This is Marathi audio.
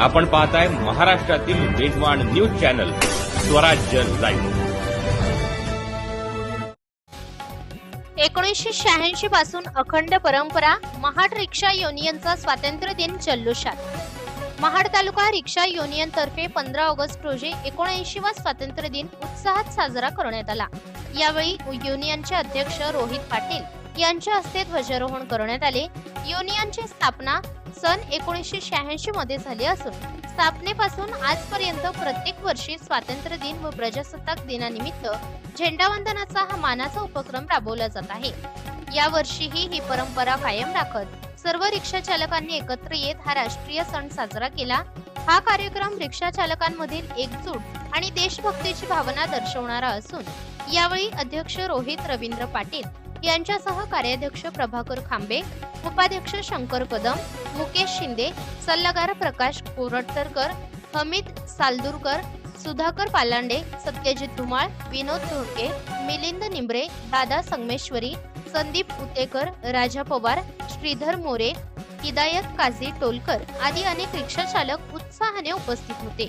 आपण पाहताय महाराष्ट्रातील वेगवान न्यूज चॅनल स्वराज्य लाईव्ह. एकोणीसशे शहाऐंशी पासून अखंड परंपरा महाड रिक्षा युनियनचा स्वातंत्र्य दिन जल्लोषात. महाड तालुका रिक्षा युनियन तर्फे पंधरा ऑगस्ट रोजी एकोणऐंशी वा स्वातंत्र्य दिन उत्साहात साजरा करण्यात आला. यावेळी युनियनचे अध्यक्ष रोहित पाटील यांच्या हस्ते ध्वजारोहण करण्यात आले. युनियनची स्थापना सन एकोणीसशे शहाऐंशी मध्ये झाली असून स्थापनेपासून आजपर्यंत प्रत्येक वर्षी स्वातंत्र्य दिन व प्रजासत्ताक दिनानिमित्त झेंडावंदनाचा हा मानाचा उपक्रम राबवला जात आहे. या वर्षीही ही परंपरा कायम राखत सर्व रिक्षा चालकांनी एकत्र येत हा राष्ट्रीय सण साजरा केला. हा कार्यक्रम रिक्षा चालकांमधील एकजूट आणि देशभक्तीची भावना दर्शवणारा असून यावेळी अध्यक्ष रोहित रवींद्र पाटील यांच्यासह कार्याध्यक्ष प्रभाकर खांबे उपाध्यक्ष शंकर कदम मुकेश शिंदे सल्लागार प्रकाश कोरटरकर हमीद सालदूरकर सुधाकर पालांडे सत्यजित धुमाळ विनोद धोडके मिलिंद निंबरे दादा संगमेश्वरी संदीप उतेकर राजा पवार श्रीधर मोरे हिदायत काझी टोलकर आदी अनेक रिक्षाचालक उत्साहाने उपस्थित होते.